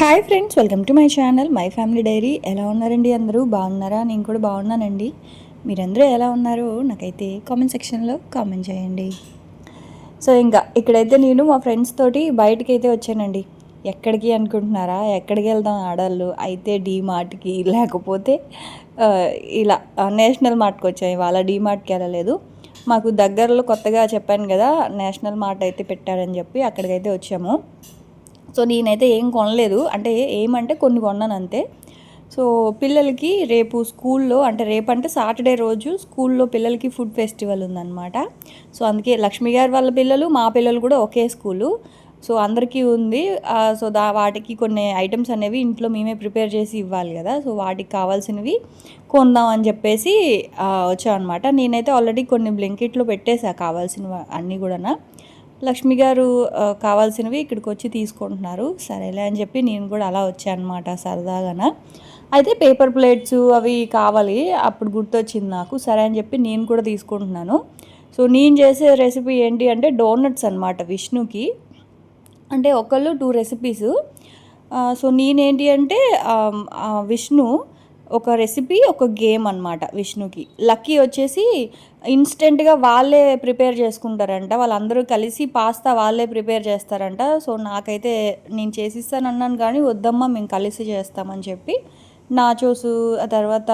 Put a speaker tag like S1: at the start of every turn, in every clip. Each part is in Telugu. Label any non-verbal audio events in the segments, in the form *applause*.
S1: Hi friends welcome to my channel my family diary ఎలా ఉన్నారండి అందరూ? బాగున్నారా? నేను కూడా బాగున్నానండి. మీరందరూ ఎలా ఉన్నారో నాకైతే కామెంట్ సెక్షన్లో కామెంట్ చేయండి. సో ఇంకా ఇక్కడైతే నేను మా ఫ్రెండ్స్ తోటి బయటకి అయితే వచ్చానండి. ఎక్కడికి అనుకుంటున్నారా? ఎక్కడికి వెళ్దాం ఆడాళ్ళు? అయితే డీమార్ట్కి లేకపోతే ఇలా నేషనల్ మార్ట్కి వచ్చాయి ఇవాళ డీమార్ట్కి వెళ్ళలేదు. మాకు దగ్గరలో కొత్తగా చెప్పాను కదా నేషనల్ మార్ట్ అయితే పెట్టారని చెప్పి అక్కడికైతే వచ్చాము. సో నేనైతే ఏం కొనలేదు. అంటే ఏమంటే కొన్ని కొన్నాను అంతే. సో పిల్లలకి రేపు స్కూల్లో అంటే రేపంటే సాటర్డే రోజు స్కూల్లో పిల్లలకి ఫుడ్ ఫెస్టివల్ ఉందన్నమాట. సో అందుకే లక్ష్మి గారి వాళ్ళ పిల్లలు మా పిల్లలు కూడా ఒకే స్కూలు. సో అందరికీ ఉంది. సో దా వాటికి కొన్ని ఐటమ్స్ అనేవి ఇంట్లో మేమే ప్రిపేర్ చేసి ఇవ్వాలి కదా. సో వాటికి కావాల్సినవి కొందాం అని చెప్పేసి వచ్చామన్నమాట. నేనైతే ఆల్రెడీ కొన్ని బ్లింకెట్లో పెట్టేసా కావాల్సినవి అన్నీ కూడా లక్ష్మి గారు కావాల్సినవి ఇక్కడికి వచ్చి తీసుకుంటున్నారు. సరేలే అని చెప్పి నేను కూడా అలా వచ్చాను అనమాట సరదాగాన. అయితే పేపర్ ప్లేట్స్ అవి కావాలి అప్పుడు గుర్తొచ్చింది నాకు. సరే అని చెప్పి నేను కూడా తీసుకుంటున్నాను. సో నేను చేసే రెసిపీ ఏంటి అంటే డోనట్స్ అనమాట విష్ణుకి. అంటే ఒకళ్ళు టూ రెసిపీస్. సో నేనేంటి అంటే విష్ణు ఒక రెసిపీ ఒక గేమ్ అనమాట విష్ణుకి. లక్కీ వచ్చేసి ఇన్స్టెంట్గా వాళ్ళే ప్రిపేర్ చేసుకుంటారంట. వాళ్ళందరూ కలిసి పాస్తా వాళ్ళే ప్రిపేర్ చేస్తారంట. సో నాకైతే నేను చేసిస్తాను అన్నాను కానీ వద్దమ్మా మేము కలిసి చేస్తామని చెప్పి నాచోసు ఆ తర్వాత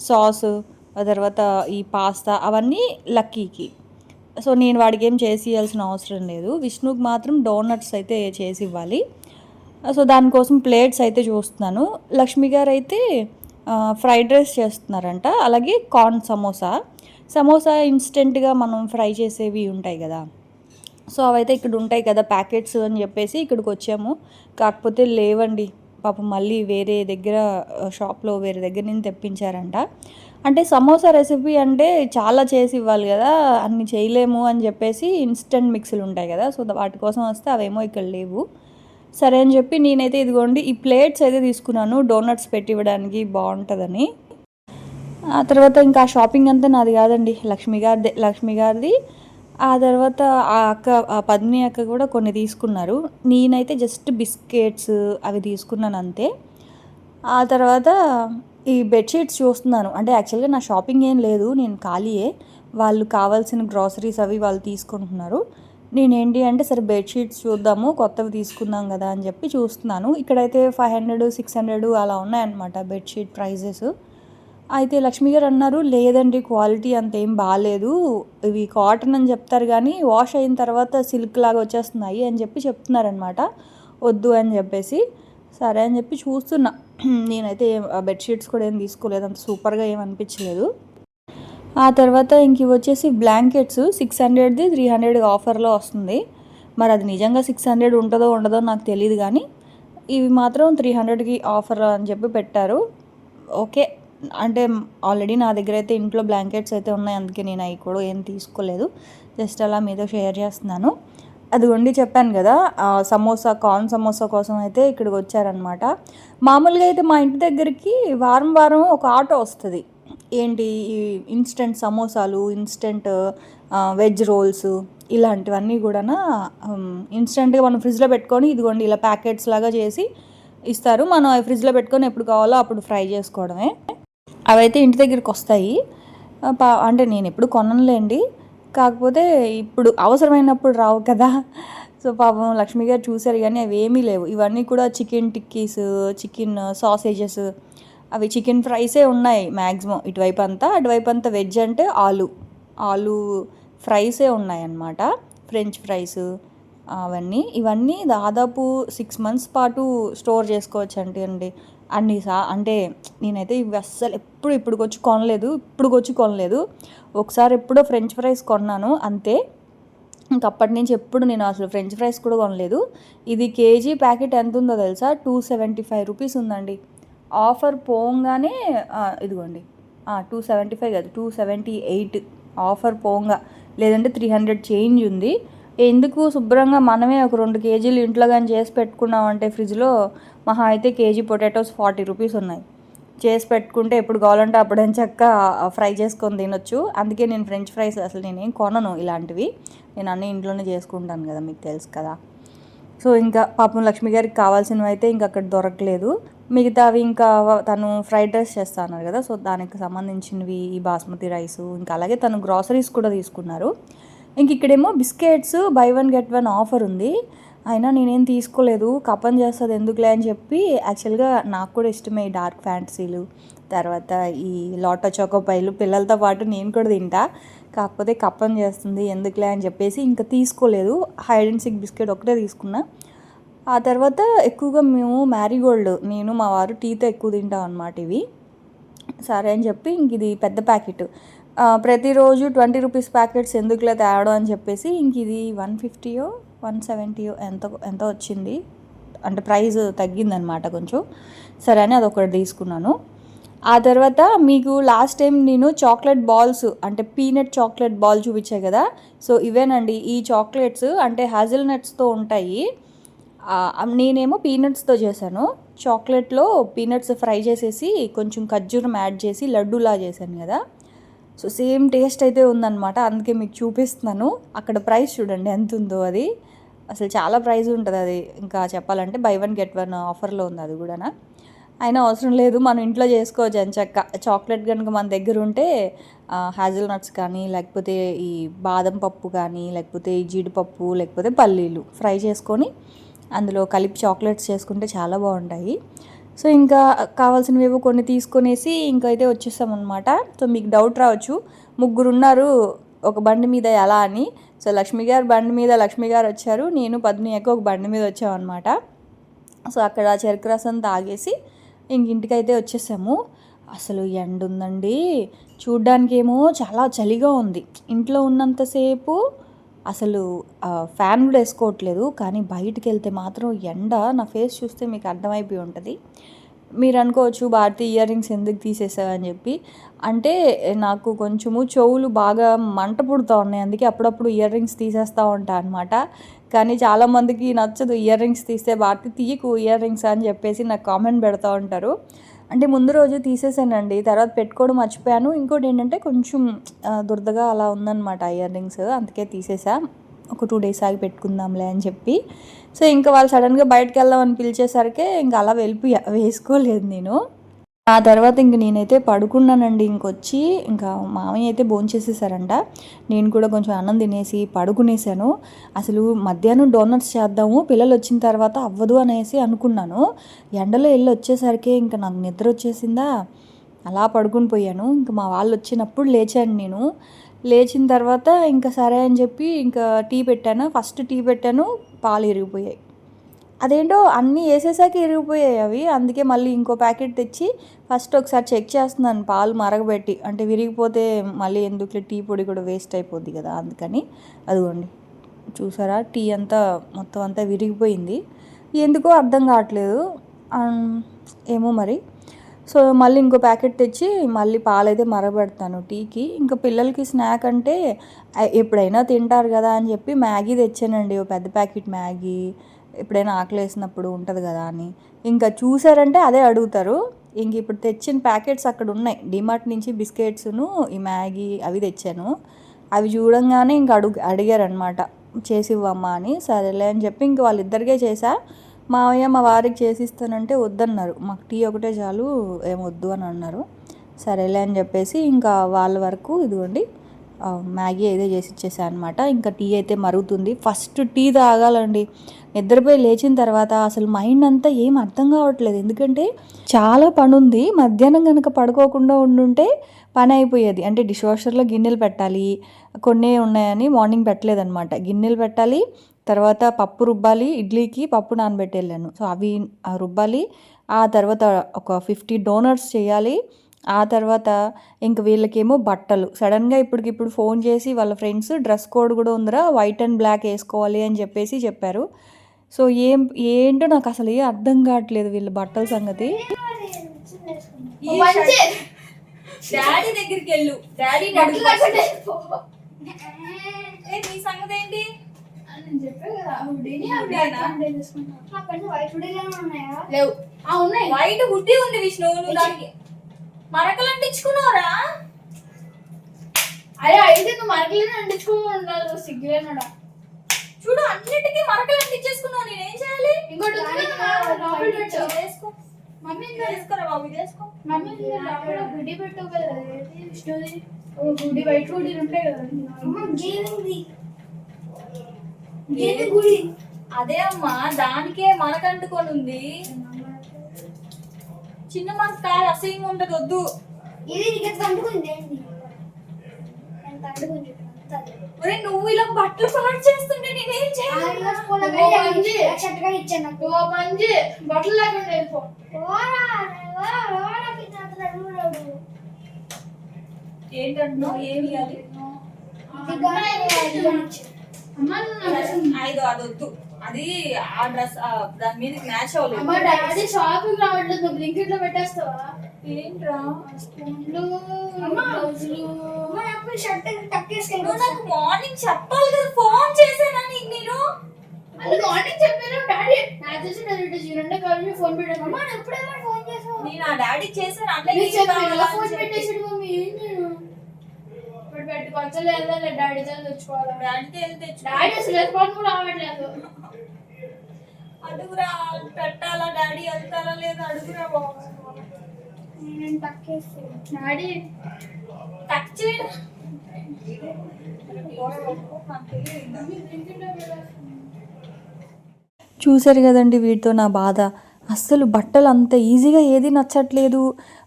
S1: సాస్ ఆ తర్వాత ఈ పాస్తా అవన్నీ లక్కీకి సో నేను వాడికి ఏం చేసి ఇవ్వాల్సిన అవసరం లేదు. విష్ణుకి మాత్రం డోనట్స్ అయితే చేసి ఇవ్వాలి. సో దానికోసం ప్లేట్స్ అయితే చూస్తున్నాను. లక్ష్మి గారు అయితే ఫ్రైడ్ రైస్ చేస్తున్నారంట. అలాగే కార్న్ సమోసా. సమోసా ఇన్స్టెంట్గా మనం ఫ్రై చేసేవి ఉంటాయి కదా. సో అవైతే ఇక్కడ ఉంటాయి కదా ప్యాకెట్స్ అని చెప్పేసి ఇక్కడికి వచ్చాము. కాకపోతే లేవండి. పాపం మళ్ళీ వేరే దగ్గర షాప్లో వేరే దగ్గర నుంచి తెప్పించారంట. అంటే సమోసా రెసిపీ అంటే చాలా చేసి ఇవ్వాలి కదా. అన్ని చేయలేము అని చెప్పేసి ఇన్స్టెంట్ మిక్సీలు ఉంటాయి కదా. సో వాటి కోసం వస్తే అవేమో ఇక్కడ లేవు. సరే అని చెప్పి నేనైతే ఇదిగోండి ఈ ప్లేట్స్ అయితే తీసుకున్నాను డోనట్స్ పెట్టి ఇవ్వడానికి బాగుంటుందని. ఆ తర్వాత ఇంకా షాపింగ్ అంతా నాది కాదండి లక్ష్మి గారిది లక్ష్మి గారిది. ఆ తర్వాత ఆ అక్క ఆ పద్మిని అక్క కూడా కొన్ని తీసుకున్నారు. నేనైతే జస్ట్ బిస్కెట్స్ అవి తీసుకున్నాను అంతే. ఆ తర్వాత ఈ బెడ్షీట్స్ చూస్తున్నాను. అంటే యాక్చువల్గా నా షాపింగ్ ఏం లేదు నేను ఖాళీయే. వాళ్ళు కావాల్సిన గ్రాసరీస్ అవి వాళ్ళు తీసుకుంటున్నారు. నేనేంటి అంటే సరే బెడ్షీట్స్ చూద్దాము కొత్తవి తీసుకుందాం కదా అని చెప్పి చూస్తున్నాను. ఇక్కడైతే ఫైవ్ హండ్రెడ్ సిక్స్ హండ్రెడ్ అలా ఉన్నాయన్నమాట బెడ్షీట్ ప్రైజెస్ అయితే లక్ష్మి గారు అన్నారు లేదండి క్వాలిటీ అంతేం బాగాలేదు ఇవి కాటన్ అని చెప్తారు కానీ వాష్ అయిన తర్వాత సిల్క్ లాగా వచ్చేస్తున్నాయి అని చెప్పి చెప్తున్నారనమాట వద్దు అని చెప్పేసి సరే అని చెప్పి చూస్తున్నా. నేనైతే బెడ్షీట్స్ కూడా ఏం తీసుకోలేదు. అంత సూపర్గా ఏం అనిపించలేదు. ఆ తర్వాత ఇంక వచ్చేసి బ్లాంకెట్స్ సిక్స్ హండ్రెడ్ది త్రీ హండ్రెడ్ ఆఫర్లో వస్తుంది. మరి అది నిజంగా సిక్స్ హండ్రెడ్ ఉంటుందో ఉండదో నాకు తెలియదు కానీ ఇవి మాత్రం త్రీ హండ్రెడ్కి ఆఫర్ అని చెప్పి పెట్టారు. ఓకే. అంటే ఆల్రెడీ నా దగ్గర అయితే ఇంట్లో బ్లాంకెట్స్ అయితే ఉన్నాయి. అందుకే నేను అవి కూడా ఏం తీసుకోలేదు. జస్ట్ అలా మీతో షేర్ చేస్తున్నాను. అది వండి చెప్పాను కదా సమోసా కార్న్ సమోసా కోసం అయితే ఇక్కడికి వచ్చారనమాట మామూలుగా అయితే మా ఇంటి దగ్గరికి వారం వారం ఒక ఆటో వస్తుంది. ఏంటి ఈ ఇన్స్టెంట్ సమోసాలు ఇన్స్టెంట్ వెజ్ రోల్స్ ఇలాంటివన్నీ కూడా ఇన్స్టెంట్గా మనం ఫ్రిడ్జ్లో పెట్టుకొని ఇదిగోండి ఇలా ప్యాకెట్స్ లాగా చేసి ఇస్తారు. మనం అవి ఫ్రిడ్జ్లో పెట్టుకొని ఎప్పుడు కావాలో అప్పుడు ఫ్రై చేసుకోవడమే. అవైతే ఇంటి దగ్గరికి వస్తాయి. పా- అంటే నేను ఎప్పుడు కొననులేండి. కాకపోతే ఇప్పుడు అవసరమైనప్పుడు రావు కదా. సో పాపం లక్ష్మి గారు చూశారు కానీ అవి ఏమీ లేవు. ఇవన్నీ కూడా చికెన్ టిక్కీస్ చికెన్ సాసేజెస్ అవి చికెన్ ఫ్రైసే ఉన్నాయి మ్యాక్సిమం ఇటువైపు అంతా అటువైపు అంతా వెజ్ అంటే ఆలు. ఆలు ఫ్రైసే ఉన్నాయన్నమాట. ఫ్రెంచ్ ఫ్రైస్ అవన్నీ. ఇవన్నీ దాదాపు సిక్స్ మంత్స్ పాటు స్టోర్ చేసుకోవచ్చు అంటే అండి. అన్ని సా అంటే నేనైతే ఇవి అస్సలు ఎప్పుడు ఇప్పుడు వచ్చి కొనలేదు. ఇప్పుడు వచ్చి కొనలేదు. ఒకసారి ఎప్పుడో ఫ్రెంచ్ ఫ్రైస్ కొన్నాను అంతే. ఇంకా అప్పటి నుంచి ఎప్పుడు నేను అసలు ఫ్రెంచ్ ఫ్రైస్ కూడా కొనలేదు. ఇది కేజీ ప్యాకెట్ ఎంత ఉందో తెలుసా? టూ సెవెంటీ ఫైవ్ రూపీస్ ఉందండి. ఆఫర్ పోగానే ఇదిగోండి. టూ సెవెంటీ ఫైవ్ కాదు టూ సెవెంటీ ఎయిట్ ఆఫర్ పోగా. లేదంటే త్రీ హండ్రెడ్ చేంజ్ ఉంది. ఎందుకు శుభ్రంగా మనమే ఒక రెండు కేజీలు ఇంట్లో కానీ చేసి పెట్టుకున్నామంటే ఫ్రిడ్జ్లో మహా అయితే కేజీ పొటాటోస్ ఫార్టీ రూపీస్ ఉన్నాయి. చేసి పెట్టుకుంటే ఎప్పుడు కావాలంటే అప్పుడని అని చక్క ఫ్రై చేసుకొని తినొచ్చు. అందుకే నేను ఫ్రెంచ్ ఫ్రైస్ అసలు నేనేం కొనను ఇలాంటివి. నేను అన్నీ ఇంట్లోనే చేసుకుంటాను కదా మీకు తెలుసు కదా. సో ఇంకా పాపం లక్ష్మి గారికి కావాల్సినవి అయితే ఇంకా అక్కడ దొరకలేదు. మిగతావి ఇంకా తను ఫ్రైడ్ రైస్ చేస్తా అన్నారు కదా సో దానికి సంబంధించినవి ఈ బాస్మతి రైస్ ఇంకా అలాగే తను గ్రాసరీస్ కూడా తీసుకున్నారు. ఇంక ఇక్కడేమో biscuits buy one get one offer ఉంది. అయినా నేనేం తీసుకోలేదు కపన్ చేస్తుంది ఎందుకులే అని చెప్పి యాక్చువల్గా నాకు కూడా ఇష్టమే ఈ డార్క్ ఫ్యాంటసీలు. తర్వాత ఈ లోటో చోకోపైలు పిల్లలతో పాటు నేను కూడా తింటా. కాకపోతే కప్పం చేస్తుంది ఎందుకులే అని చెప్పేసి ఇంకా తీసుకోలేదు. హైడ్ అండ్ సిక్ బిస్కెట్ ఒకటే తీసుకున్నా. ఆ తర్వాత ఎక్కువగా మేము మ్యారీగోల్డ్ నేను మా వారు టీతో ఎక్కువ తింటాం అనమాట ఇవి. సరే అని చెప్పి ఇంక ఇది పెద్ద ప్యాకెట్. ప్రతిరోజు ట్వంటీ రూపీస్ ప్యాకెట్స్ ఎందుకులే తేవడం అని చెప్పేసి ఇంక ఇది వన్ ఫిఫ్టీయో వన్ సెవెంటీయో ఎంత ఎంత వచ్చింది? అంటే ప్రైస్ తగ్గిందనమాట కొంచెం. సరే అని అదొకటి తీసుకున్నాను. ఆ తర్వాత మీకు లాస్ట్ టైం నేను చాక్లెట్ బాల్స్ అంటే పీనట్ చాక్లెట్ బాల్ చూపించాయి కదా? సో ఇవేనండి. ఈ చాక్లెట్స్ అంటే హ్యాజిల్నట్స్తో ఉంటాయి. నేనేమో పీనట్స్తో చేశాను. చాక్లెట్లో పీనట్స్ ఫ్రై చేసేసి కొంచెం ఖర్జూరం యాడ్ చేసి లడ్డూలా చేశాను కదా. సో సేమ్ టేస్ట్ అయితే ఉందన్నమాట. అందుకే మీకు చూపిస్తున్నాను. అక్కడ ప్రైస్ చూడండి ఎంత ఉందో అది. అసలు చాలా ప్రైస్ ఉంటుంది అది. ఇంకా చెప్పాలంటే బై వన్ గెట్ వన్ ఆఫర్లో ఉంది అది కూడా. అయినా అవసరం లేదు. మనం ఇంట్లో చేసుకోవచ్చు అని చక్క చాక్లెట్ కనుక మన దగ్గర ఉంటే హ్యాజిల్ నట్స్ కానీ లేకపోతే ఈ బాదం పప్పు కానీ లేకపోతే ఈ జీడిపప్పు లేకపోతే పల్లీలు ఫ్రై చేసుకొని అందులో కలిపి చాక్లెట్స్ చేసుకుంటే చాలా బాగుంటాయి. సో ఇంకా కావాల్సినవి కొన్ని తీసుకొనేసి ఇంకా అయితే వచ్చేసాం సో మీకు డౌట్ రావచ్చు. ముగ్గురు ఉన్నారు ఒక బండి మీద ఎలా అని. సో లక్ష్మి గారు బండి మీద లక్ష్మి గారు వచ్చారు. నేను పద్మిని యొక్క ఒక బండి మీద వచ్చామన్నమాట. సో అక్కడ చెరుకు రసం తాగేసి ఇంక ఇంటికైతే వచ్చేసాము. అసలు ఎండ ఉందండి చూడ్డానికేమో చాలా చలిగా ఉంది. ఇంట్లో ఉన్నంతసేపు అసలు ఫ్యాన్ కూడా వేసుకోవట్లేదు కానీ బయటికి వెళ్తే మాత్రం ఎండ నా ఫేస్ చూస్తే మీకు అర్థమైపోయి ఉంటుంది. మీరు అనుకోవచ్చు భారతి ఇయర్ రింగ్స్ ఎందుకు తీసేసావు అని చెప్పి. అంటే నాకు కొంచెము చెవులు బాగా మంట పుడుతూ ఉన్నాయి అందుకే అప్పుడప్పుడు ఇయర్ రింగ్స్ తీసేస్తూ ఉంటా అనమాట కానీ చాలామందికి నచ్చదు ఇయర్ రింగ్స్ తీస్తే భారతి తీయకు ఇయర్ రింగ్స్ అని చెప్పేసి నాకు కామెంట్ పెడతా ఉంటారు. అంటే ముందు రోజు తీసేసానండి తర్వాత పెట్టుకోవడం మర్చిపోయాను. ఇంకోటి ఏంటంటే కొంచెం దురదగా అలా ఉందన్నమాట ఇయర్ రింగ్స్. అందుకే తీసేసా. ఒక టూ డేస్ ఆగి పెట్టుకుందాంలే అని చెప్పి. సో ఇంకా వాళ్ళు సడన్గా బయటకు వెళ్దామని పిలిచేసరికి ఇంకా అలా వెళ్ళిపోయా. వేసుకోలేదు నేను. ఆ తర్వాత ఇంక నేనైతే పడుకున్నానండి. ఇంకొచ్చి ఇంకా మామయ్య అయితే భోంచేసేసారంట నేను కూడా కొంచెం అన్నం తినేసి పడుకునేసాను. అసలు మధ్యాహ్నం డోనట్స్ చేద్దాము పిల్లలు వచ్చిన తర్వాత అవ్వదు అనేసి అనుకున్నాను. ఎండలో వెళ్ళి వచ్చేసరికి ఇంకా నాకు నిద్ర వచ్చేసిందా అలా పడుకుని పోయాను. ఇంకా మా వాళ్ళు వచ్చినప్పుడు లేచాను నేను. లేచిన తర్వాత ఇంకా సరే అని చెప్పి ఇంకా టీ పెట్టాను. ఫస్ట్ టీ పెట్టాను. పాలు ఇరిగిపోయాయి. అదేంటో అన్నీ వేసేసాక ఇరిగిపోయాయి అవి. అందుకే మళ్ళీ ఇంకో ప్యాకెట్ తెచ్చి ఫస్ట్ ఒకసారి చెక్ చేస్తున్నాను పాలు మరగబెట్టి. అంటే విరిగిపోతే మళ్ళీ ఎందుకు? టీ పొడి కూడా వేస్ట్ అయిపోద్ది కదా అందుకని. అదిగోండి. చూసారా? టీ అంతా మొత్తం అంతా విరిగిపోయింది. ఎందుకో అర్థం కావట్లేదు. ఏమో మరి. సో మళ్ళీ ఇంకో ప్యాకెట్ తెచ్చి మళ్ళీ పాలైతే మరగబెడతాను టీకి. ఇంకా పిల్లలకి స్నాక్ అంటే ఎప్పుడైనా తింటారు కదా అని చెప్పి మ్యాగీ తెచ్చానండి. ఓ పెద్ద ప్యాకెట్ మ్యాగీ ఎప్పుడైనా ఆకలి వేసినప్పుడు ఉంటుంది కదా అని. ఇంకా చూసారంటే అదే అడుగుతారు. ఇంక ఇప్పుడు తెచ్చిన ప్యాకెట్స్ అక్కడ ఉన్నాయి. డిమార్ట్ నుంచి బిస్కెట్స్ను ఈ మ్యాగీ అవి తెచ్చాను. అవి చూడంగానే ఇంక అడుగు అడిగారనమాట చేసి ఇవ్వమ్మా అని. సరేలే అని చెప్పి ఇంక వాళ్ళిద్దరికే చేసా. మావయ్య మా వారికి చేసిస్తానంటే వద్దన్నారు. మాకు టీ ఒకటే చాలు ఏం వద్దు అని అన్నారు. సరేలే అని చెప్పేసి ఇంకా వాళ్ళ వరకు ఇదిగోండి. మ్యాగీ అయితే చేసి ఇచ్చేసా అనమాట ఇంకా టీ అయితే మరుగుతుంది. ఫస్ట్ టీ తాగాలండి. నిద్రపోయి లేచిన తర్వాత అసలు మైండ్ అంతా ఏం అర్థం కావట్లేదు. ఎందుకంటే చాలా పని ఉంది మధ్యాహ్నం కనుక పడుకోకుండా ఉండుంటే పని అయిపోయేది. అంటే డిష్ వాషర్లో గిన్నెలు పెట్టాలి. కొన్ని ఉన్నాయని మార్నింగ్ పెట్టలేదన్నమాట. గిన్నెలు పెట్టాలి. తర్వాత పప్పు రుబ్బాలి. ఇడ్లీకి పప్పు నానబెట్టి వెళ్ళాను సో అవి రుబ్బాలి. ఆ తర్వాత ఒక ఫిఫ్టీ డోనట్స్ చేయాలి. ఆ తర్వాత ఇంక వీళ్ళకేమో బట్టలు. సడన్గా ఇప్పటికిప్పుడు ఫోన్ చేసి వాళ్ళ ఫ్రెండ్స్ డ్రెస్ కోడ్ కూడా ఉందిరా వైట్ అండ్ బ్లాక్ వేసుకోవాలి అని చెప్పేసి చెప్పారు. సో ఏం ఏంటో నాకు అసలు ఏ అర్థం కావట్లేదు వీళ్ళ బట్టల సంగతి. డాడీ దగ్గరికి వెళ్ళు. డాడీ నీ సంగతి ఏంటి?
S2: లేవు. ఆ ఉన్నాయి.
S1: వైట్ హుడ్డీ ఉంది విష్ణు నువ్వు దానికి మరకలు అంటించుకున్నావురా
S2: అరే అయితే నువ్వు మరకలేని అంటించుకోమని ఉండాలి సిగ్గులేనాడా?
S1: చూడు అన్నిటికీ మరకలు అంటించేసుకున్నావు నేనేం చేయాలి?
S2: ఇంకోటి
S1: వేసుకో.
S2: మమ్మీ
S1: ఇది వేసుకోరా బాబు వేసుకో.
S2: మమ్మీ గుడి పెట్టు కదా గుడి వైట్ గుడి ఉంటాయి కదా గుడి
S1: అదే అమ్మా దానికే మనకంటుకొని ఉంది. చిన్న మనకు కాదు అసహ్యంగా ఉండదు వద్దు
S3: ఇది నీకు అంటుకుంది?
S1: ఒరే నువ్వు ఇలా బట్టలు పాడు చేస్తుంటే నేనేం చేయాలి
S3: ఇచ్చాను నాకు.
S2: ఓ మంచి బట్టలు లేకుండా వెళ్ళిపో.
S1: ఏంటంటున్నావు? ఏమి అది ఐదు అది వద్దు అది ఆ డ్రెస్ దాని మీద మ్యాచ్ అవ్వలేదు.
S2: డాడీ షాపింగ్ రావట్లేదు నువ్వు బ్లింకెట్లో పెట్టేస్తావా?
S1: ఏంట్రా?
S3: షర్ట్
S1: నాకు మార్నింగ్ చెప్పాలి కదా ఫోన్ చేశానా నీకు నేను?
S2: అది మార్నింగ్ చెప్పాను డాడీ నాకు తెలిసి డైరెక్ట్ జీరో కాల్ ఫోన్ పెట్టాను.
S3: అమ్మ నువ్వు ఎప్పుడేమో ఫోన్ చేసావు
S1: నేను ఆ డాడీ చేశాను కావాలా
S2: ఫోన్. పెట్టేసాడు మమ్మీ? పెట్టుకోవచ్చా లేదా డాడీతో తెచ్చుకోవాలా?
S1: తెచ్చు
S2: డాడీ అసలు రెస్పాన్స్ కూడా రావట్లేదు
S1: అడుగురా పెట్టాలా డాడీ? వెళ్తారా లేదా? అడుగురా బాబు
S3: నేను టక్కేసి
S2: డాడీ.
S1: చేయరా? చూశారు కదండి వీటితో నా బాధ. అస్సలు బట్టలు అంత ఈజీగా ఏది నచ్చట్లేదు.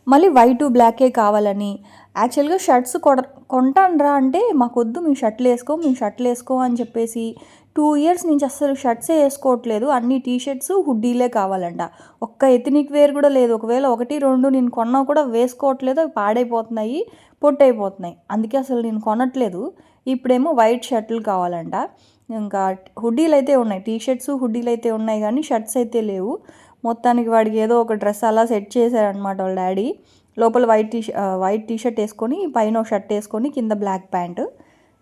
S1: మళ్ళీ వైట్ బ్లాకే కావాలని. యాక్చువల్గా షర్ట్స్ కొడ కొంటానరా అంటే మాకొద్దు మేము షర్ట్లు వేసుకో మేము షర్ట్లు వేసుకో అని చెప్పేసి టూ ఇయర్స్ నుంచి అస్సలు షర్ట్సే వేసుకోవట్లేదు. అన్ని టీ షర్ట్స్ హుడ్డీలే కావాలంట. ఒక్క ఎథనిక్ వేర్ కూడా లేదు. ఒకవేళ ఒకటి రెండు నేను కొన్నా కూడా వేసుకోవట్లేదు అవి పాడైపోతున్నాయి పొట్టైపోతున్నాయి. అందుకే అసలు నేను కొనట్లేదు. ఇప్పుడేమో వైట్ షర్ట్లు కావాలంట. ఇంకా హుడ్డీలు అయితే ఉన్నాయి. టీ షర్ట్స్ హుడ్డీలు అయితే ఉన్నాయి కానీ షర్ట్స్ అయితే లేవు. మొత్తానికి వాడికి ఏదో ఒక డ్రెస్ అలా సెట్ చేశారనమాట వాళ్ళ డాడీ. లోపల white T white T shirt వేసుకొని పైన ఒక షర్ట్ వేసుకొని కింద బ్లాక్ ప్యాంటు.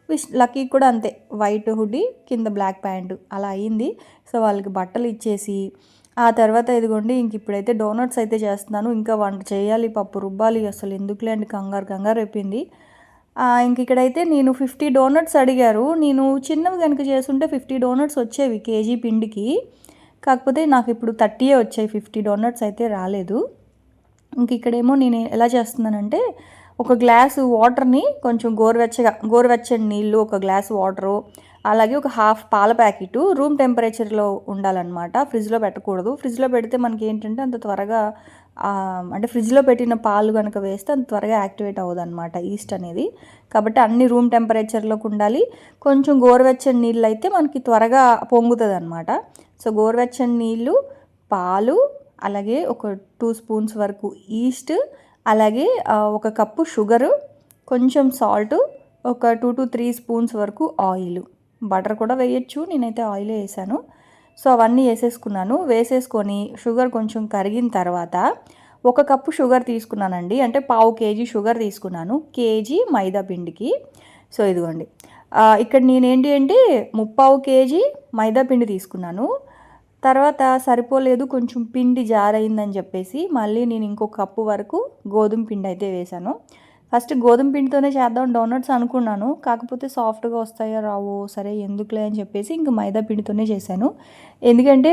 S1: విష్ లక్కీ కూడా అంతే వైట్ హుడ్డీ కింద బ్లాక్ ప్యాంటు. అలా అయింది. సో వాళ్ళకి బట్టలు ఇచ్చేసి ఆ తర్వాత ఇదిగోండి ఇంక ఇప్పుడైతే డోనట్స్ అయితే చేస్తున్నాను. ఇంకా వంట చేయాలి పప్పు రుబ్బాలి అసలు ఎందుకులే అండి కంగారు కంగారు అయిపోయింది. ఇంక ఇక్కడైతే నేను ఫిఫ్టీ డోనట్స్ అడిగారు. నేను చిన్నవి కనుక చేస్తుంటే ఫిఫ్టీ డోనట్స్ వచ్చేవి కేజీ పిండికి. కాకపోతే నాకు ఇప్పుడు థర్టీయే వచ్చాయి ఫిఫ్టీ డోనట్స్ అయితే రాలేదు. ఇంక ఇక్కడేమో నేను ఎలా చేస్తున్నానంటే ఒక గ్లాసు వాటర్ని కొంచెం గోరువెచ్చగా గోరువెచ్చని నీళ్ళు ఒక గ్లాస్ వాటరు అలాగే ఒక హాఫ్ పాల ప్యాకెట్ రూమ్ టెంపరేచర్లో ఉండాలన్నమాట. ఫ్రిడ్జ్లో పెట్టకూడదు. ఫ్రిడ్జ్లో పెడితే మనకి ఏంటంటే అంత త్వరగా అంటే ఫ్రిడ్జ్లో పెట్టిన పాలు కనుక వేస్తే అంత త్వరగా యాక్టివేట్ అవ్వదు అనమాట ఈస్ట్ అనేది. కాబట్టి అన్ని రూమ్ టెంపరేచర్లోకి ఉండాలి. కొంచెం గోరువెచ్చని నీళ్ళు అయితే మనకి త్వరగా పొంగుతుంది అనమాట సో గోరువెచ్చని నీళ్ళు పాలు అలాగే ఒక టూ స్పూన్స్ వరకు ఈస్ట్ అలాగే ఒక కప్పు షుగరు కొంచెం సాల్ట్ ఒక టూ టు త్రీ స్పూన్స్ వరకు ఆయిల్. బటర్ కూడా వేయచ్చు నేనైతే ఆయిలే వేసాను. సో అవన్నీ వేసేసుకున్నాను. వేసేసుకొని షుగర్ కొంచెం కరిగిన తర్వాత ఒక కప్పు షుగర్ తీసుకున్నానండి. అంటే పావు కేజీ షుగర్ తీసుకున్నాను. కేజీ మైదా పిండికి. సో ఇదిగోండి. ఇక్కడ నేనేంటి అంటే ముప్పావు కేజీ మైదా పిండి తీసుకున్నాను. తర్వాత సరిపోలేదు కొంచెం పిండి జారైందని చెప్పేసి మళ్ళీ నేను ఇంకో కప్పు వరకు గోధుమ పిండి అయితే వేశాను ఫస్ట్ గోధుమ పిండితోనే చేద్దాం డోనట్స్ అనుకున్నాను. కాకపోతే సాఫ్ట్గా వస్తాయో రావో సరే ఎందుకులే అని చెప్పేసి ఇంక మైదా పిండితోనే చేశాను. ఎందుకంటే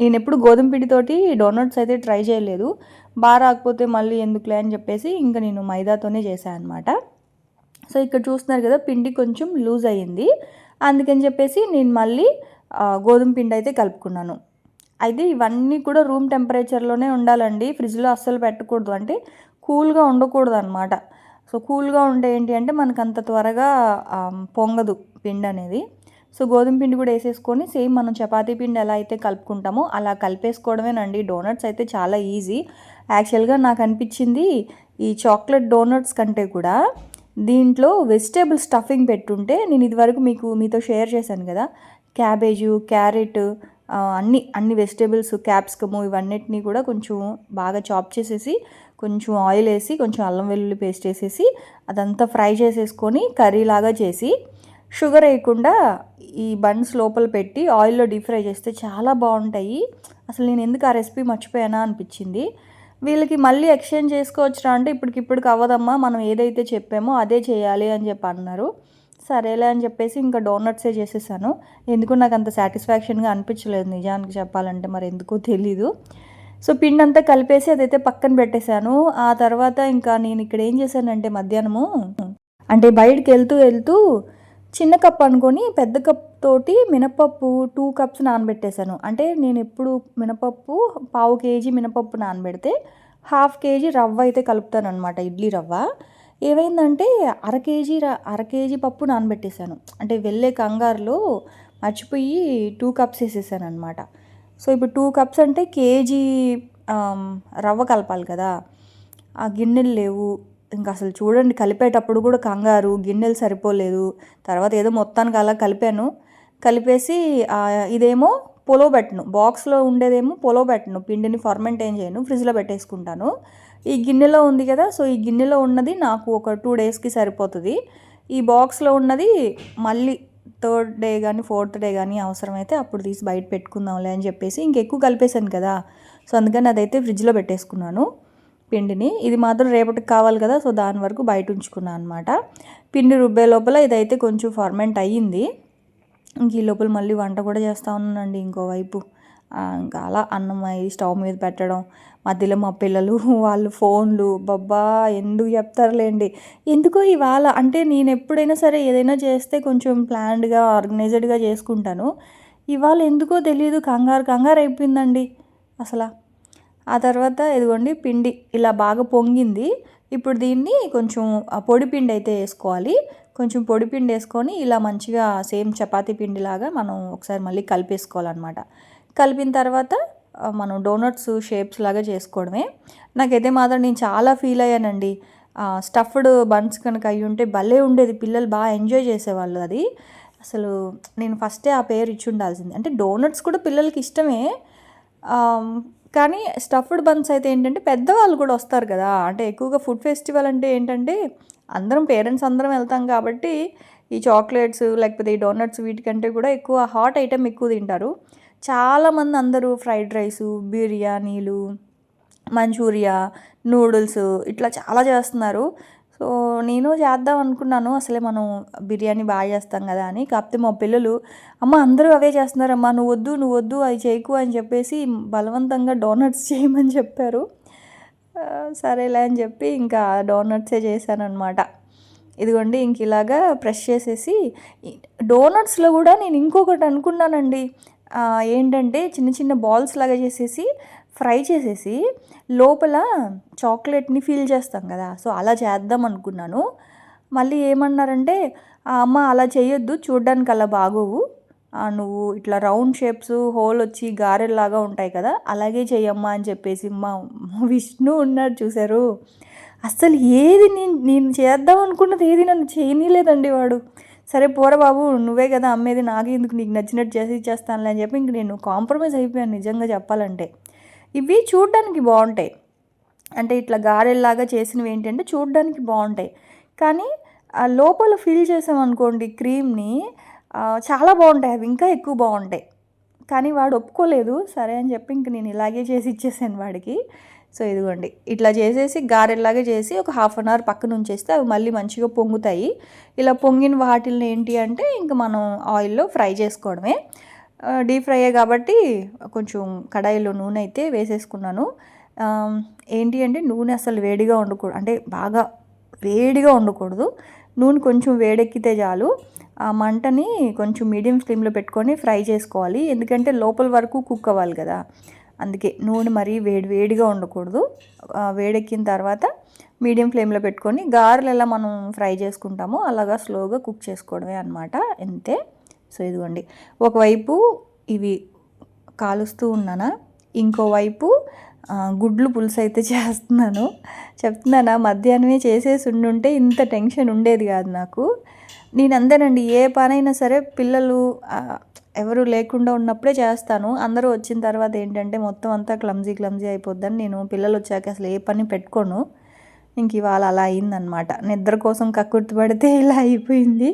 S1: నేను ఎప్పుడు గోధుమ పిండితోటి డోనట్స్ అయితే ట్రై చేయలేదు. బాగా రాకపోతే మళ్ళీ ఎందుకులే అని చెప్పేసి ఇంకా నేను మైదాతోనే చేశాను అనమాట సో ఇక్కడ చూస్తున్నారు కదా పిండి కొంచెం లూజ్ అయ్యింది. అందుకని చెప్పేసి నేను మళ్ళీ గోధుమ పిండి అయితే కలుపుకున్నాను. అయితే ఇవన్నీ కూడా రూమ్ టెంపరేచర్లోనే ఉండాలండి. ఫ్రిడ్జ్లో అస్సలు పెట్టకూడదు. అంటే కూల్గా ఉండకూడదు అనమాట సో కూల్గా ఉంటే ఏంటి అంటే మనకు అంత త్వరగా పొంగదు పిండి అనేది సో గోధుమ పిండి కూడా వేసేసుకొని సేమ్ మనం చపాతీ పిండి ఎలా అయితే కలుపుకుంటామో అలా కలిపేసుకోవడమేనండి. డోనట్స్ అయితే చాలా ఈజీ. యాక్చువల్గా నాకు అనిపించింది ఈ చాక్లెట్ డోనట్స్ కంటే కూడా దీంట్లో వెజిటేబుల్ స్టఫింగ్ పెట్టుంటే నేను ఇదివరకు మీకు మీతో షేర్ చేశాను కదా క్యాబేజు క్యారెట్ అన్ని అన్ని వెజిటేబుల్స్ క్యాప్సికము ఇవన్నిటిని కూడా కొంచెం బాగా చాప్ చేసేసి కొంచెం ఆయిల్ వేసి కొంచెం అల్లం వెల్లుల్లి పేస్ట్ వేసేసి అదంతా ఫ్రై చేసేసుకొని కర్రీ లాగా చేసి షుగర్ వేయకుండా ఈ బన్స్ లోపల పెట్టి ఆయిల్లో డీప్ ఫ్రై చేస్తే చాలా బాగుంటాయి. అసలు నేను ఎందుకు ఆ రెసిపీ మర్చిపోయానా అనిపించింది. వీళ్ళకి మళ్ళీ ఎక్స్చేంజ్ చేసుకోవచ్చురా అంటే ఇప్పటికిప్పటికి అవ్వదమ్మా మనం ఏదైతే చెప్పామో అదే చేయాలి అని చెప్పి అన్నారు. సరేలే అని చెప్పేసి ఇంకా డోనట్సే చేసేసాను. ఎందుకు నాకు అంత సాటిస్ఫాక్షన్గా అనిపించలేదు నిజానికి చెప్పాలంటే మరి ఎందుకో తెలీదు. సో పిండి అంతా కలిపేసి అదైతే పక్కన పెట్టేశాను. ఆ తర్వాత ఇంకా నేను ఇక్కడ ఏం చేశానంటే మధ్యాహ్నము అంటే బయటికి వెళ్తూ వెళ్తూ చిన్న కప్ అనుకొని పెద్ద కప్ తోటి మినపప్పు టూ కప్స్ నానబెట్టేశాను. అంటే నేను ఎప్పుడు మినపప్పు పావు కేజీ మినపప్పు నానబెడితే హాఫ్ కేజీ రవ్వ అయితే కలుపుతాను అనమాట ఇడ్లీ రవ్వ. ఏమైందంటే అర కేజీ అర కేజీ పప్పు నానబెట్టేశాను. అంటే వెళ్ళే కంగారులో మర్చిపోయి టూ కప్స్ వేసేసాను అనమాట సో ఇప్పుడు టూ కప్స్ అంటే కేజీ రవ్వ కలపాలి కదా. ఆ గిన్నెలు లేవు. ఇంకా అసలు చూడండి కలిపేటప్పుడు కూడా కంగారు. గిన్నెలు సరిపోలేదు. తర్వాత ఏదో మొత్తానికి అలా కలిపాను. కలిపేసి ఇదేమో పొలో పెట్టను. బాక్స్లో ఉండేదేమో పొలో పెట్టను. పిండిని ఫర్మెంట్ ఏం చేయను. ఫ్రిడ్జ్లో పెట్టేసుకుంటాను. ఈ గిన్నెలో ఉంది కదా సో ఈ గిన్నెలో ఉన్నది నాకు ఒక టూ డేస్కి సరిపోతుంది. ఈ బాక్స్లో ఉన్నది మళ్ళీ థర్డ్ డే కానీ ఫోర్త్ డే కానీ అవసరమైతే అప్పుడు తీసి బయట పెట్టుకుందాంలే అని చెప్పేసి ఇంకెక్కువ కలిపేశాను కదా. సో అందుకని అదైతే ఫ్రిడ్జ్లో పెట్టేసుకున్నాను పిండిని. ఇది మాత్రం రేపటికి కావాలి కదా సో దాని వరకు బయట ఉంచుకున్నాను అనమాట పిండి రుబ్బే లోపల ఇదైతే కొంచెం ఫర్మెంట్ అయ్యింది. ఇంక ఈ లోపల మళ్ళీ వంట కూడా చేస్తూ ఉన్నానండి ఇంకోవైపు ఇంకా అలా అన్నం అయ్యి స్టవ్ మీద పెట్టడం. మధ్యలో మా పిల్లలు *laughs* వాళ్ళు ఫోన్లు బబ్బా ఎందుకు చెప్తారులేండి? ఎందుకో ఇవాళ అంటే నేను ఎప్పుడైనా సరే ఏదైనా చేస్తే కొంచెం ప్లాన్డ్గా ఆర్గనైజ్డ్గా చేసుకుంటాను. ఇవాళ ఎందుకో తెలియదు కంగారు కంగారు అయిపోయిందండి అసలు. ఆ తర్వాత ఇదిగోండి పిండి ఇలా బాగా పొంగింది. ఇప్పుడు దీన్ని కొంచెం పొడి పిండి అయితే వేసుకోవాలి. కొంచెం పొడి పిండి వేసుకొని ఇలా మంచిగా సేమ్ చపాతీ పిండిలాగా మనం ఒకసారి మళ్ళీ కలిపేసుకోవాలన్నమాట. కలిపిన తర్వాత మనం డోనట్స్ షేప్స్ లాగా చేసుకోవడమే. నాకైతే మాత్రం నేను చాలా ఫీల్ అయ్యానండి. స్టఫ్డ్ బన్స్ కనుక అయ్యి ఉంటే భలే ఉండేది. పిల్లలు బాగా ఎంజాయ్ చేసేవాళ్ళు అది. అసలు నేను ఫస్టే ఆ పేరు ఇచ్చి ఉండాల్సింది. అంటే డోనట్స్ కూడా పిల్లలకి ఇష్టమే. కానీ స్టఫ్డ్ బన్స్ అయితే ఏంటంటే పెద్దవాళ్ళు కూడా వస్తారు కదా. అంటే ఎక్కువగా ఫుడ్ ఫెస్టివల్ అంటే ఏంటంటే అందరం పేరెంట్స్ అందరం వెళ్తాం కాబట్టి ఈ చాక్లెట్స్ లేకపోతే ఈ డోనట్స్ వీటికంటే కూడా ఎక్కువ హాట్ ఐటెం ఎక్కువ తింటారు. చాలామంది అందరూ ఫ్రైడ్ రైసు బిర్యానీలు మంచూరియా నూడిల్స్ ఇట్లా చాలా చేస్తున్నారు. సో నేను చేద్దాం అనుకున్నాను. అసలే మనం బిర్యానీ బాగా చేస్తాం కదా అని. కాకపోతే మా పిల్లలు అమ్మ అందరూ అవే చేస్తున్నారమ్మా నువ్వు వద్దు నువ్వు వద్దు అది చేయకు అని చెప్పేసి బలవంతంగా డోనట్స్ *laughs* చేయమని చెప్పారు. సరేలే అని చెప్పి ఇంకా డోనట్సే చేశానమాట ఇదిగోండి ఇంక ఇలాగా ప్రెష్ చేసేసి డోనట్స్లో కూడా నేను ఇంకొకటి అనుకున్నానండి. ఏంటంటే చిన్న చిన్న బాల్స్ లాగా చేసేసి ఫ్రై చేసేసి లోపల చాక్లెట్ని ఫీల్ చేస్తాం కదా. సో అలా చేద్దాం అనుకున్నాను. మళ్ళీ ఏమన్నారంటే అమ్మ అలా చేయొద్దు చూడ్డానికి అలా బాగోవు. నువ్వు ఇట్లా రౌండ్ షేప్స్ హోల్ వచ్చి గారెల్లాగా ఉంటాయి కదా అలాగే చెయ్యమ్మా అని చెప్పేసి మా విష్ణు ఉన్నాడు చూసారు అస్సలు ఏది నేను నేను చేద్దాం అనుకున్నది ఏది నన్ను చేయనీలేదండి వాడు. సరే పోరా బాబు నువ్వే కదా అమ్మేది నాకు ఎందుకు? నీకు నచ్చినట్టు చేసి ఇచ్చేస్తానులే అని చెప్పి ఇంక నేను కాంప్రమైజ్ అయిపోయాను నిజంగా చెప్పాలంటే. ఇవి చూడడానికి బాగుంటాయి. అంటే ఇట్లా గారెల్లాగా చేసినవి ఏంటంటే చూడడానికి బాగుంటాయి. కానీ ఆ లోపల ఫిల్ చేసామనుకోండి క్రీమ్ని చాలా బాగుంటాయి. అవి ఇంకా ఎక్కువ బాగుంటాయి. కానీ వాడు ఒప్పుకోలేదు. సరే అని చెప్పి ఇంక నేను ఇలాగే చేసి ఇచ్చేసాను వాడికి. సో ఇదిగోండి. ఇట్లా చేసేసి గారెల్లాగా చేసి ఒక హాఫ్ అన్ అవర్ పక్కన ఉంచేస్తే అవి మళ్ళీ మంచిగా పొంగుతాయి. ఇలా పొంగిన వాటిల్ని ఏంటి అంటే ఇంక మనం ఆయిల్లో ఫ్రై చేసుకోవడమే. డీప్ ఫ్రై కాబట్టి కొంచెం కడాయిలో నూనె అయితే వేసేసుకున్నాను. ఏంటి అంటే నూనె అసలు వేడిగా ఉండకూడదు అంటే బాగా వేడిగా ఉండకూడదు నూనె కొంచెం వేడెక్కితే చాలు. ఆ మంటని కొంచెం మీడియం ఫ్లేమ్లో పెట్టుకొని ఫ్రై చేసుకోవాలి. ఎందుకంటే లోపల వరకు కుక్ అవ్వాలి కదా. అందుకే నూనె మరీ వేడి వేడిగా ఉండకూడదు. వేడెక్కిన తర్వాత మీడియం ఫ్లేమ్లో పెట్టుకొని గారెలు ఎలా మనం ఫ్రై చేసుకుంటామో అలాగా స్లోగా కుక్ చేసుకోవడమే అనమాట అంతే. సో ఇదిగోండి. ఒకవైపు ఇవి కాలుస్తూ ఉన్నానా? ఇంకోవైపు గుడ్లు పులుసు అయితే చేస్తున్నాను. చెప్తున్నానా? మధ్యాహ్నమే చేసేసి ఉండుంటే ఇంత టెన్షన్ ఉండేది కాదు నాకు. నేను అంతేనండి ఏ పనైనా సరే పిల్లలు ఎవరు లేకుండా ఉన్నప్పుడే చేస్తాను. అందరూ వచ్చిన తర్వాత ఏంటంటే మొత్తం అంతా క్లమ్జీ క్లమ్జీ అయిపోద్దని నేను పిల్లలు వచ్చాక అసలు ఏ పని పెట్టుకోను. ఇంక ఇవాళ అలా అయిందనమాట నిద్ర కోసం కక్కుర్తి పడితే ఇలా అయిపోయింది.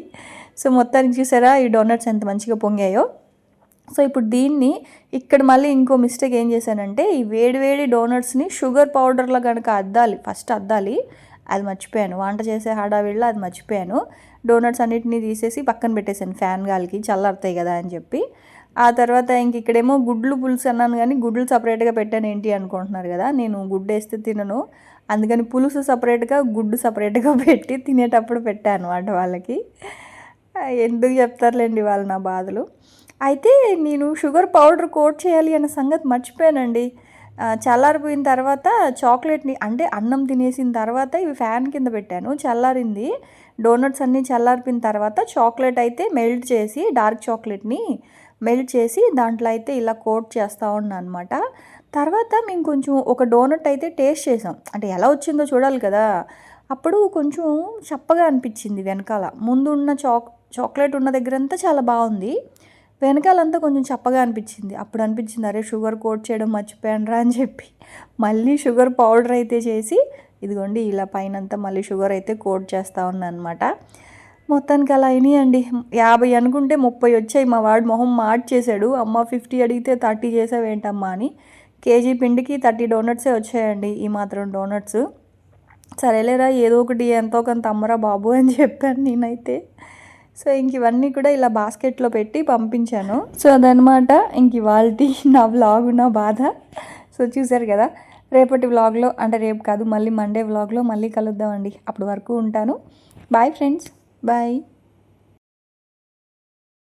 S1: సో మొత్తానికి చూసారా ఈ డోనట్స్ ఎంత మంచిగా పొంగాయో. సో ఇప్పుడు దీన్ని ఇక్కడ మళ్ళీ ఇంకో మిస్టేక్ ఏం చేశానంటే ఈ వేడి వేడి డోనట్స్ని షుగర్ పౌడర్లో కనుక అద్దాలి ఫస్ట్ అద్దాలి అది మర్చిపోయాను. వంట చేసే హడావిడిలో అది మర్చిపోయాను. డోనట్స్ అన్నిటిని తీసేసి పక్కన పెట్టేశాను. ఫ్యాన్ గాలికి చల్లారుతాయి కదా అని చెప్పి. ఆ తర్వాత ఇంక ఇక్కడేమో గుడ్లు పులుసు అన్నాను కానీ గుడ్లు సపరేట్గా పెట్టాను ఏంటి అనుకుంటున్నారు కదా నేను గుడ్డు వేస్తే తినను. అందుకని పులుసు సపరేట్గా గుడ్డు సపరేట్గా పెట్టి తినేటప్పుడు పెట్టాను అనమాట వాళ్ళకి. ఎందుకు చెప్తారులేండి వాళ్ళు నా బాధలు. అయితే నేను షుగర్ పౌడర్ కోట్ చేయాలి అన్న సంగతి మర్చిపోయానండి. చల్లారిపోయిన తర్వాత చాక్లెట్ని అంటే అన్నం తినేసిన తర్వాత ఇవి ఫ్యాన్ కింద పెట్టాను చల్లారింది. డోనట్స్ అన్నీ చల్లారిపోయిన తర్వాత చాక్లెట్ అయితే మెల్ట్ చేసి డార్క్ చాక్లెట్ని మెల్ట్ చేసి దాంట్లో అయితే ఇలా కోట్ చేస్తూ ఉన్నాను అనమాట తర్వాత మేము కొంచెం ఒక డోనట్ అయితే టేస్ట్ చేసాం. అంటే ఎలా వచ్చిందో చూడాలి కదా. అప్పుడు కొంచెం చప్పగా అనిపించింది వెనకాల. ముందు ఉన్న చాక్ చాక్లెట్ ఉన్న దగ్గర అంతా చాలా బాగుంది. వెనకాలంతా కొంచెం చప్పగా అనిపించింది. అప్పుడు అనిపించింది అరే షుగర్ కోట్ చేయడం మర్చిపోయాను రా అని చెప్పి. మళ్ళీ షుగర్ పౌడర్ అయితే చేసి ఇదిగోండి ఇలా పైనంతా మళ్ళీ షుగర్ అయితే కోట్ చేస్తూ ఉన్నాను అనమాట మొత్తానికి అలా అయినాయండి. యాభై అనుకుంటే ముప్పై వచ్చాయి. మా వాడు మొహం మార్చేశాడు. అమ్మ ఫిఫ్టీ అడిగితే థర్టీ చేసావేంటమ్మా అని. కేజీ పిండికి థర్టీ డోనట్సే వచ్చాయండి ఈ మాత్రం డోనట్స్. సరేలేరా ఏదో ఒకటి ఎంతో కొంత అమ్మరా బాబు అని చెప్పాను నేనైతే. సో ఇంక ఇవన్నీ కూడా ఇలా బాస్కెట్లో పెట్టి పంపించాను. సో అదనమాట ఇంక ఇవాళ నా వ్లాగ్ నా బాధ. సో చూసారు కదా. రేపటి వ్లాగ్లో అంటే రేపు కాదు మళ్ళీ మండే వ్లాగ్లో మళ్ళీ కలుద్దామండి. అప్పటి వరకు ఉంటాను. Bye friends bye